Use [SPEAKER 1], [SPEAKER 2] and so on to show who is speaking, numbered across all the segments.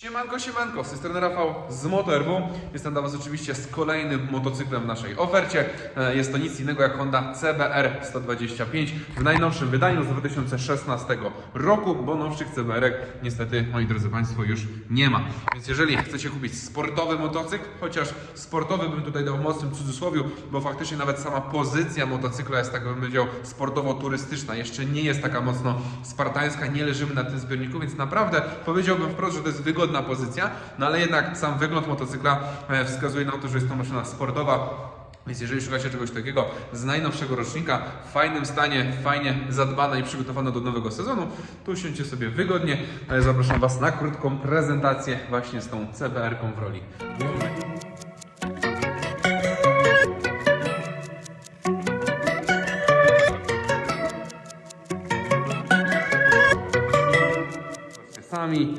[SPEAKER 1] Siemanko, siemanko, z tej strony Rafał z MotoRW. Jestem dla Was oczywiście z kolejnym motocyklem w naszej ofercie. E, Jest to nic innego jak Honda CBR 125 w najnowszym wydaniu z 2016 roku, bo nowszych CBR-ek niestety, moi drodzy Państwo, już nie ma. Więc jeżeli chcecie kupić sportowy motocykl, chociaż sportowy bym tutaj dał mocnym cudzysłowiu, bo faktycznie nawet sama pozycja motocykla jest, tak bym powiedział, sportowo-turystyczna. Jeszcze nie jest taka mocno spartańska, nie leżymy na tym zbiorniku, więc naprawdę powiedziałbym wprost, że to jest wygodna pozycja, no ale jednak sam wygląd motocykla e, wskazuje na to, że jest to maszyna sportowa. Więc jeżeli szukacie czegoś takiego z najnowszego rocznika, w fajnym stanie, fajnie zadbana i przygotowana do nowego sezonu, to usiądźcie sobie wygodnie. Zapraszam Was na krótką prezentację właśnie z tą CBR-ką w roli. Sami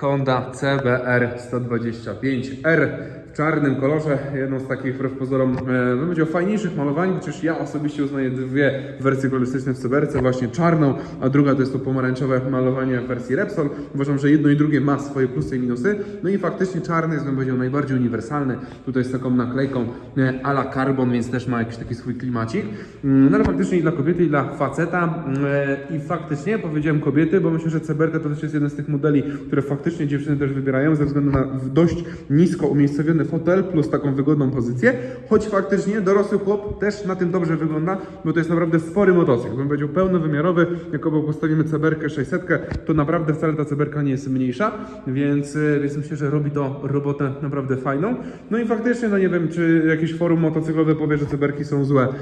[SPEAKER 1] Honda CBR 125R w czarnym kolorze, jedną z takich wbrew pozorom, e, bym powiedział, fajniejszych malowań, chociaż ja osobiście uznaję dwie wersje kolorystyczne w CBR, właśnie czarną, a druga to jest to pomarańczowe malowanie w wersji Repsol. Uważam, że jedno i drugie ma swoje plusy i minusy, no i faktycznie czarny jest, bym powiedział, najbardziej uniwersalny, tutaj z taką naklejką e, a la carbon, więc też ma jakiś taki swój klimacik, Mm, no ale faktycznie i dla kobiety, i dla faceta. E, i faktycznie powiedziałem kobiety, bo myślę, że CBR to też jest jeden z tych modeli, które faktycznie dziewczyny też wybierają ze względu na dość nisko umiejscowiony fotel plus taką wygodną pozycję, choć faktycznie dorosły chłop też na tym dobrze wygląda, bo to jest naprawdę spory motocykl, bym powiedział pełnowymiarowy, jak obok postawimy CBR 600, to naprawdę wcale ta CBR nie jest mniejsza, więc, e, więc myślę, że robi to robotę naprawdę fajną. No i faktycznie, no nie wiem, czy jakieś forum motocyklowe powie, że CBR są złe e,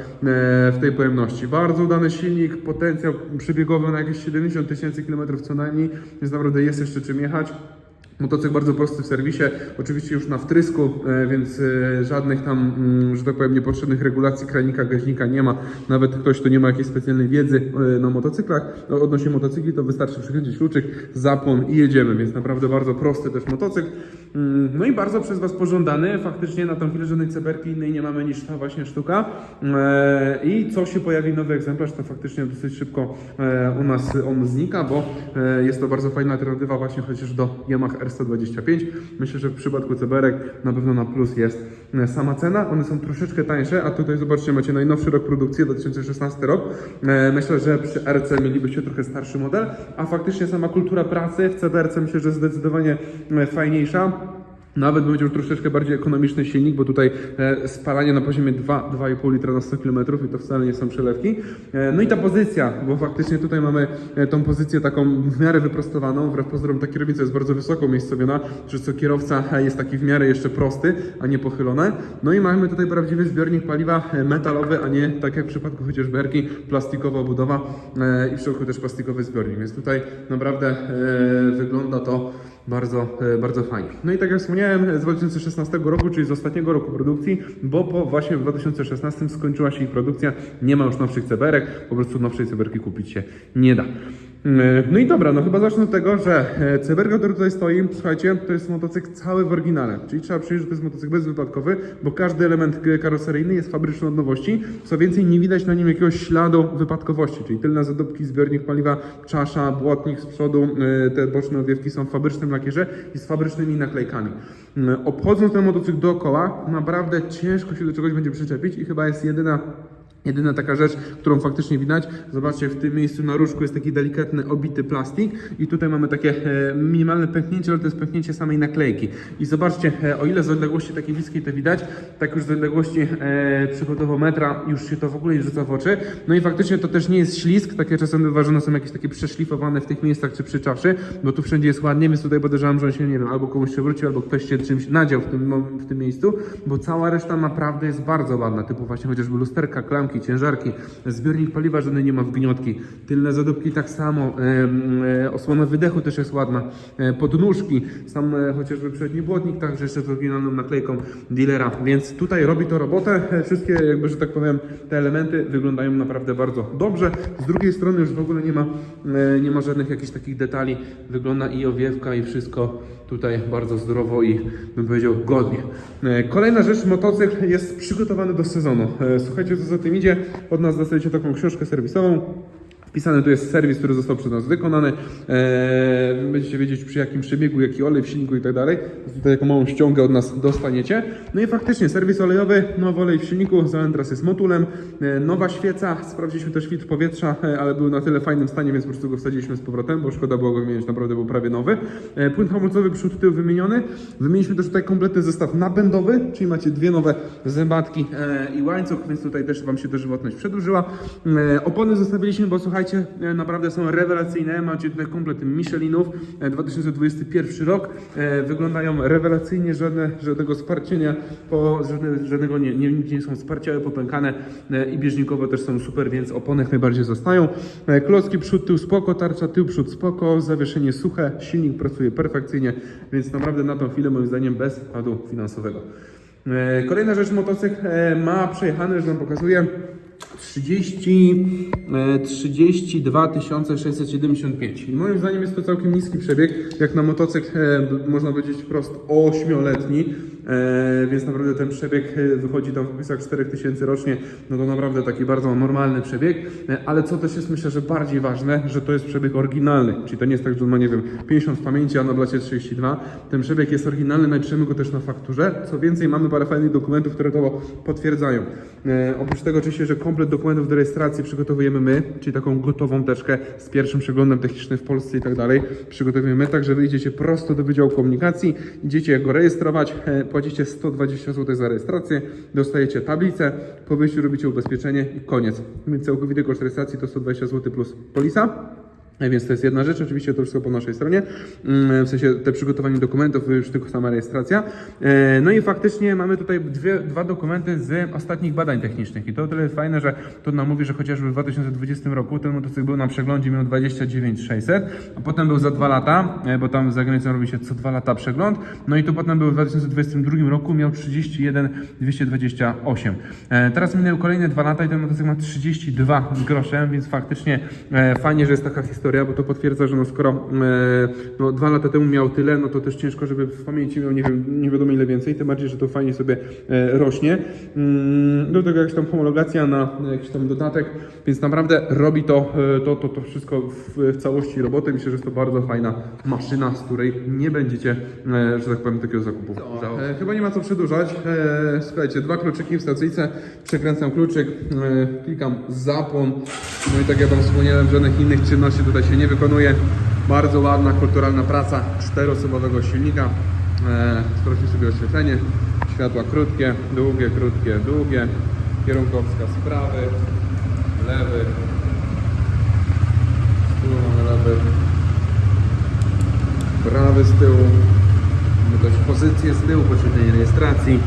[SPEAKER 1] w tej pojemności. Bardzo udany silnik, potencjał przybiegowy na jakieś 70 tysięcy kilometrów co najmniej, więc naprawdę jest jeszcze czym jechać. Motocykl bardzo prosty w serwisie, oczywiście już na wtrysku, e, więc e, żadnych tam, mm, że tak powiem, niepotrzebnych regulacji kranika, gaźnika nie ma. Nawet ktoś, kto nie ma jakiejś specjalnej wiedzy e, na motocyklach, no, odnośnie motocykli, to wystarczy przykręcić kluczyk, zapłon i jedziemy, więc naprawdę bardzo prosty też motocykl. Mm, No i bardzo przez Was pożądany, faktycznie na tą chwilę żadnej ceberki innej nie mamy niż ta właśnie sztuka. I co się pojawi nowy egzemplarz, to faktycznie dosyć szybko u nas on znika, bo jest to bardzo fajna alternatywa właśnie chociaż do Yamaha R125. Myślę, że w przypadku ceberek na pewno na plus jest e, sama cena. One są troszeczkę tańsze, a tutaj zobaczcie, macie najnowszy rok produkcji, 2016 rok. E, Myślę, że przy RC mielibyście trochę starszy model, a faktycznie sama kultura pracy w CBRC myślę, że zdecydowanie e, fajniejsza. Nawet będzie troszeczkę bardziej ekonomiczny silnik, bo tutaj e, spalanie na poziomie 2, 2,5 litra na 100 km i to wcale nie są przelewki. E, no i ta pozycja, bo faktycznie tutaj mamy e, tą pozycję taką w miarę wyprostowaną, wbrew pozorom ta kierownica jest bardzo wysoko umiejscowiona, przez co kierowca jest taki w miarę jeszcze prosty, a nie pochylony. No i mamy tutaj prawdziwy zbiornik paliwa metalowy, a nie tak jak w przypadku chociażby Erki, plastikowa budowa e, i w środku też plastikowy zbiornik, więc tutaj naprawdę wygląda to bardzo, e, bardzo fajnie. No i tak jak wspomniałem, z 2016 roku, czyli z ostatniego roku produkcji, bo po właśnie w 2016 skończyła się ich produkcja, nie ma już nowszych ceberek, po prostu nowszej ceberki kupić się nie da. E, No i dobra, no chyba zacznę od tego, że e, ceberka, która tutaj stoi, słuchajcie, to jest motocykl cały w oryginale, czyli trzeba przyjąć, że to jest motocykl bezwypadkowy, bo każdy element karoseryjny jest fabryczny od nowości, co więcej nie widać na nim jakiegoś śladu wypadkowości, czyli tylne zadupki, zbiornik paliwa, czasza, błotnik z przodu, e, te boczne owiewki są w fabrycznym lakierze i z fabrycznymi naklejkami. E, Obchodząc ten motocykl dookoła, naprawdę ciężko się do czegoś będzie przyczepić i chyba jest jedyna Jedyna taka rzecz, którą faktycznie widać, zobaczcie, w tym miejscu na różku jest taki delikatny, obity plastik i tutaj mamy takie e, minimalne pęknięcie, ale to jest pęknięcie samej naklejki. I zobaczcie, e, o ile z odległości takiej bliskiej to widać, tak już z odległości e, przykładowo metra już się to w ogóle nie rzuca w oczy. No i faktycznie to też nie jest ślisk, takie czasem wyważone są jakieś takie przeszlifowane w tych miejscach czy przy czawszy, bo tu wszędzie jest ładnie, więc tutaj podejrzewam, że on się, nie wiem, albo komuś przewrócił, albo ktoś się czymś nadział w tym, w tym miejscu, bo cała reszta naprawdę jest bardzo ładna, typu właśnie chociażby lusterka, klamki, ciężarki, zbiornik paliwa żadny nie ma wgniotki, tylne zadupki tak samo, e, e, osłona wydechu też jest ładna, e, podnóżki, sam chociażby przedni błotnik, także jeszcze z oryginalną naklejką dealera, więc tutaj robi to robotę, wszystkie jakby, że tak powiem, te elementy wyglądają naprawdę bardzo dobrze, z drugiej strony już w ogóle nie ma, nie ma żadnych jakichś takich detali, wygląda i owiewka i wszystko tutaj bardzo zdrowo i bym powiedział godnie. E, Kolejna rzecz, motocykl jest przygotowany do sezonu. E, Słuchajcie, co za tym idzie, od nas dostajecie taką książkę serwisową. Wpisany tu jest serwis, który został przez nas wykonany. Eee, będziecie wiedzieć przy jakim przebiegu, jaki olej w silniku i tak dalej. Tutaj taką małą ściągę od nas dostaniecie. No i faktycznie serwis olejowy, nowy olej w silniku, zalany teraz jest motulem. E, nowa świeca, sprawdziliśmy też filtr powietrza, e, ale był na tyle fajnym stanie, więc po prostu go wsadziliśmy z powrotem, bo szkoda było go wymienić, naprawdę był prawie nowy. E, płyn hamulcowy przód tył wymieniony. Wymieniliśmy też tutaj kompletny zestaw napędowy, czyli macie dwie nowe zębatki e, i łańcuch, więc tutaj też Wam się dożywotność przedłużyła. E, opony zostawiliśmy, bo słuchajcie, e, naprawdę są rewelacyjne. Macie tutaj komplet Michelinów, e, 2021 rok. E, wyglądają rewelacyjnie, żadne, żadnego sparcienia, po, żadne, żadnego nie, nie, nie są sparciałe, popękane e, i bieżnikowo też są super, więc opony najbardziej zostają. E, klocki przód, tył spoko, tarcza tył, przód spoko, zawieszenie suche, silnik pracuje perfekcyjnie, więc naprawdę na tą chwilę moim zdaniem bez wkładu finansowego. E, Kolejna rzecz, motocykl e, ma przejechane, że nam pokazuje 30, e, 32 675. I moim zdaniem jest to całkiem niski przebieg, jak na motocykl e, można powiedzieć wprost 8-letni, e, więc naprawdę ten przebieg e, wychodzi tam w opisach 4000 rocznie, no to naprawdę taki bardzo normalny przebieg, e, ale co też jest myślę, że bardziej ważne, że to jest przebieg oryginalny, czyli to nie jest tak, że on ma nie wiem 50 w pamięci, a na blacie 32. Ten przebieg jest oryginalny, napiszemy go też na fakturze. Co więcej, mamy parę fajnych dokumentów, które to potwierdzają. E, oprócz tego oczywiście, że komplet dokumentów do rejestracji przygotowujemy my, czyli taką gotową teczkę z pierwszym przeglądem technicznym w Polsce i tak dalej. Przygotowujemy my, tak że wyjdziecie prosto do Wydziału Komunikacji, idziecie go rejestrować, e, płacicie 120 zł za rejestrację, dostajecie tablicę, po wyjściu robicie ubezpieczenie i koniec. Więc całkowity koszt rejestracji to 120 zł plus polisa. E, Więc to jest jedna rzecz, oczywiście to wszystko po naszej stronie, Mm, w sensie te przygotowanie dokumentów, już tylko sama rejestracja. E, No i faktycznie mamy tutaj dwie, dwa dokumenty z ostatnich badań technicznych i to o tyle fajne, że to nam mówi, że chociażby w 2020 roku ten motocykl był na przeglądzie, miał 29 600, a potem był za dwa lata, e, bo tam za granicą robi się co dwa lata przegląd, no i tu potem był w 2022 roku, miał 31 228. E, Teraz minęły kolejne dwa lata i ten motocykl ma 32 z groszem, więc faktycznie e, fajnie, że jest taka historia, bo to potwierdza, że no skoro e, no, dwa lata temu miał tyle, no to też ciężko, żeby w pamięci miał nie, wiem, nie wiadomo ile więcej, tym bardziej, że to fajnie sobie e, rośnie. Mm, Do tego jakaś tam homologacja na jakiś tam dodatek, więc naprawdę robi to, e, to, to, to wszystko w, w całości roboty. Myślę, że jest to bardzo fajna maszyna, z której nie będziecie, e, że tak powiem, takiego zakupu. E, chyba nie ma co przedłużać. E, słuchajcie, dwa kluczyki w stacyjce, przekręcam kluczyk, e, klikam zapłon, no i tak jak Wam wspomniałem, żadnych innych czynności tutaj się nie wykonuje. Bardzo ładna, kulturalna praca czteroosobowego silnika. E, sprawdźmy sobie oświetlenie. Światła krótkie, długie, krótkie, długie. Kierunkowskaz prawy, lewy. Tu mamy lewy. Prawy z tyłu. Mamy też pozycję z tyłu, podświetlenie rejestracji.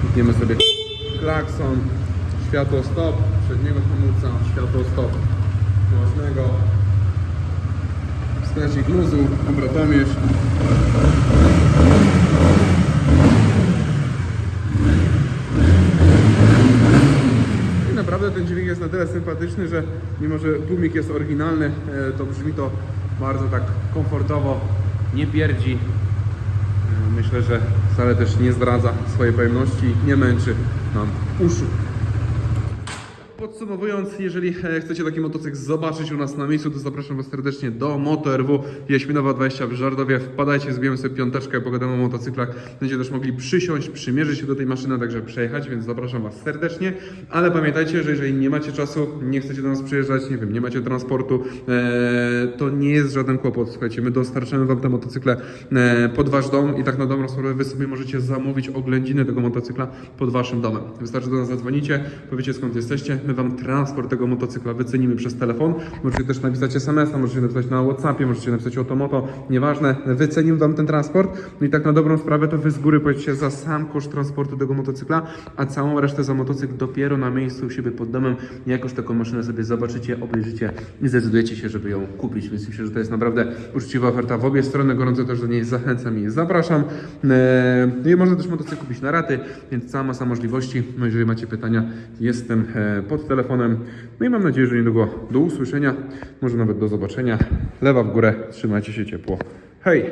[SPEAKER 1] Klikniemy sobie klakson, światło stop, przedniego hamulca, światło stop głośnego, wskaźnik luzu, obrotomierz. I naprawdę ten dźwięk jest na tyle sympatyczny, że mimo, że tłumik jest oryginalny, e, to brzmi to bardzo tak komfortowo, nie pierdzi. E, Myślę, że wcale też nie zdradza swojej pojemności, nie męczy nam uszu. Podsumowując, jeżeli e, chcecie taki motocykl zobaczyć u nas na miejscu, to zapraszam Was serdecznie do MotoRW Jaśminowa 20 w Żardowie. Wpadajcie, zbijemy sobie piąteczkę, pogadamy o motocyklach. Będziecie też mogli przysiąść, przymierzyć się do tej maszyny, także przejechać, więc zapraszam Was serdecznie. Ale pamiętajcie, że jeżeli nie macie czasu, nie chcecie do nas przyjeżdżać, nie wiem, nie macie transportu, e, to nie jest żaden kłopot. Słuchajcie, my dostarczamy Wam te motocykle e, pod Wasz dom i tak na dobrą sprawę Wy sobie możecie zamówić oględziny tego motocykla pod Waszym domem. Wystarczy do nas zadzwonicie, powiecie skąd jesteście, my Wam transport tego motocykla wycenimy przez telefon. Możecie też napisać SMS-a, możecie napisać na Whatsappie, możecie napisać Otomoto, nieważne, wycenimy Wam ten transport. No i tak na dobrą sprawę to Wy z góry płacicie za sam koszt transportu tego motocykla, a całą resztę za motocykl dopiero na miejscu u siebie pod domem, jakoś taką maszynę sobie zobaczycie, obejrzycie i zdecydujecie się, żeby ją kupić. Więc myślę, że to jest naprawdę uczciwa oferta w obie strony, gorąco też do niej zachęcam i zapraszam. Eee, No i można też motocykl kupić na raty, więc cała masa możliwości. No jeżeli macie pytania, jestem e, pod telefonem. No i mam nadzieję, że niedługo do usłyszenia, może nawet do zobaczenia. Lewa w górę, trzymajcie się ciepło. Hej!